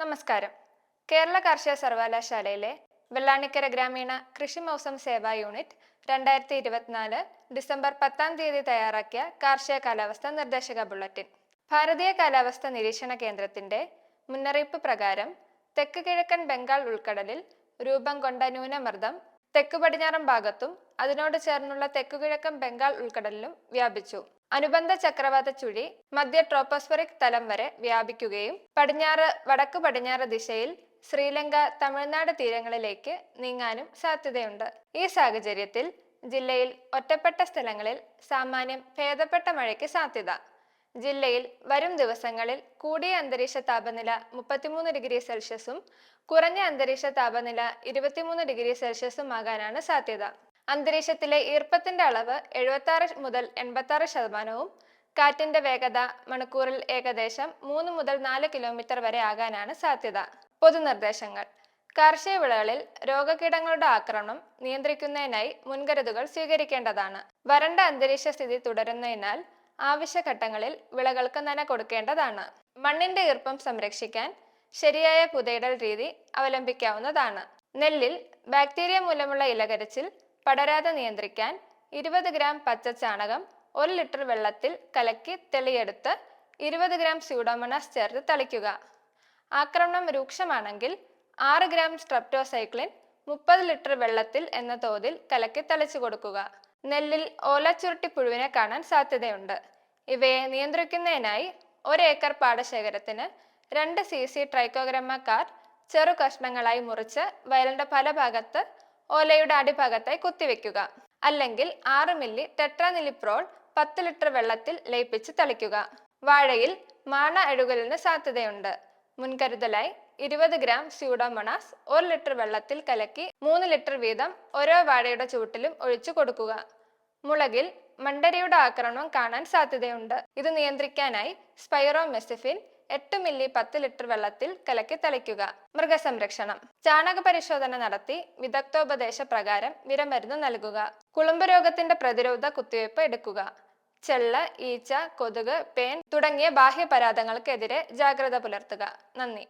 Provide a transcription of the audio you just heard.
നമസ്കാരം. കേരള കാർഷിക സർവകലാശാലയിലെ വെള്ളാണിക്കര ഗ്രാമീണ കൃഷി മൗസം സേവാ യൂണിറ്റ് രണ്ടായിരത്തി ഇരുപത്തിനാല് ഡിസംബർ പത്താം തീയതി തയ്യാറാക്കിയ കാർഷിക കാലാവസ്ഥ നിർദ്ദേശക ബുള്ളറ്റിൻ. ഭാരതീയ കാലാവസ്ഥ നിരീക്ഷണ കേന്ദ്രത്തിന്റെ മുന്നറിയിപ്പ് പ്രകാരം തെക്ക് കിഴക്കൻ ബംഗാൾ ഉൾക്കടലിൽ രൂപം കൊണ്ട ന്യൂനമർദ്ദം തെക്ക് പടിഞ്ഞാറൻ ഭാഗത്തും അതിനോട് ചേർന്നുള്ള തെക്കുകിഴക്കൻ ബംഗാൾ ഉൾക്കടലിലും വ്യാപിച്ചു. അനുബന്ധ ചക്രവാത ചുഴി മധ്യ ട്രോപ്പോസ്ഫറിക് തലം വരെ വ്യാപിക്കുകയും പടിഞ്ഞാറ് വടക്ക് പടിഞ്ഞാറ് ദിശയിൽ ശ്രീലങ്ക തമിഴ്നാട് തീരങ്ങളിലേക്ക് നീങ്ങാനും സാധ്യതയുണ്ട്. ഈ സാഹചര്യത്തിൽ ജില്ലയിൽ ഒറ്റപ്പെട്ട സ്ഥലങ്ങളിൽ സാമാന്യം ഭേദപ്പെട്ട മഴയ്ക്ക് സാധ്യത. ജില്ലയിൽ വരും ദിവസങ്ങളിൽ കൂടിയ അന്തരീക്ഷ താപനില മുപ്പത്തിമൂന്ന് ഡിഗ്രി സെൽഷ്യസും കുറഞ്ഞ അന്തരീക്ഷ താപനില ഇരുപത്തിമൂന്ന് ഡിഗ്രി സെൽഷ്യസും ആകാനാണ് സാധ്യത. അന്തരീക്ഷത്തിലെ ഈർപ്പത്തിന്റെ അളവ് എഴുപത്തി ആറ് മുതൽ എൺപത്തി ആറ് ശതമാനവും കാറ്റിന്റെ വേഗത മണിക്കൂറിൽ ഏകദേശം മൂന്ന് മുതൽ നാല് കിലോമീറ്റർ വരെ ആകാനാണ് സാധ്യത. പൊതുനിർദ്ദേശങ്ങൾ. കാർഷിക വിളകളിൽ രോഗകീടങ്ങളുടെ ആക്രമണം നിയന്ത്രിക്കുന്നതിനായി മുൻകരുതുകൾ സ്വീകരിക്കേണ്ടതാണ്. വരണ്ട അന്തരീക്ഷ സ്ഥിതി തുടരുന്നതിനാൽ ആവശ്യഘട്ടങ്ങളിൽ വിളകൾക്ക് നന കൊടുക്കേണ്ടതാണ്. മണ്ണിന്റെ ഈർപ്പം സംരക്ഷിക്കാൻ ശരിയായ പുതയിടൽ രീതി അവലംബിക്കാവുന്നതാണ്. നെല്ലിൽ ബാക്ടീരിയ മൂലമുള്ള ഇലകരിച്ചിൽ പടരാതെ നിയന്ത്രിക്കാൻ ഇരുപത് ഗ്രാം പച്ച ചാണകം ഒരു ലിറ്റർ വെള്ളത്തിൽ കലക്കി തെളിയെടുത്ത് ഇരുപത് ഗ്രാം സ്യൂഡോമണസ് ചേർത്ത് തളിക്കുക. ആക്രമണം രൂക്ഷമാണെങ്കിൽ ആറ് ഗ്രാം സ്ട്രെപ്റ്റോസൈക്ലിൻ മുപ്പത് ലിറ്റർ വെള്ളത്തിൽ എന്ന തോതിൽ കലക്കി തളിച്ചു കൊടുക്കുക. നെല്ലിൽ ഓലച്ചുരുട്ടി പുഴുവിനെ കാണാൻ സാധ്യതയുണ്ട്. ഇവയെ നിയന്ത്രിക്കുന്നതിനായി ഒരു ഏക്കർ പാടശേഖരത്തിന് രണ്ട് സി സി ട്രൈക്കോഗ്രമ കാർ ചെറു കഷ്ണങ്ങളായി മുറിച്ച് വയലിന്റെ പല ഭാഗത്ത് ഓലയുടെ അടിഭാഗത്തായി കുത്തിവെക്കുക. അല്ലെങ്കിൽ ആറ് മില്ലി ടെട്രാനിലിപ്രോൾ പത്ത് ലിറ്റർ വെള്ളത്തിൽ ലയിപ്പിച്ച് തളിക്കുക. വാഴയിൽ മാണ അഴുകലിന് സാധ്യതയുണ്ട്. മുൻകരുതലായി ഇരുപത് ഗ്രാം സ്യൂഡോമൊണാസ് ഒരു ലിറ്റർ വെള്ളത്തിൽ കലക്കി മൂന്ന് ലിറ്റർ വീതം ഓരോ വാഴയുടെ ചുവട്ടിലും ഒഴിച്ചു കൊടുക്കുക. മുളകിൽ മണ്ടരയുടെ ആക്രമണം കാണാൻ സാധ്യതയുണ്ട്. ഇത് നിയന്ത്രിക്കാനായി സ്പൈറോമെസിഫിൻ എട്ട് മില്ലി പത്ത് ലിറ്റർ വെള്ളത്തിൽ കലക്കി തളിക്കുക. മൃഗസംരക്ഷണം. ചാണക പരിശോധന നടത്തി വിദഗ്ധോപദേശ പ്രകാരം വിരമരുന്ന് നൽകുക. കുളുമ്പ് രോഗത്തിന്റെ പ്രതിരോധ കുത്തിവയ്പ് എടുക്കുക. ചെള്ള ഈച്ച കൊതുക് പേൻ തുടങ്ങിയ ബാഹ്യ പരാതങ്ങൾക്കെതിരെ ജാഗ്രത പുലർത്തുക. നന്ദി.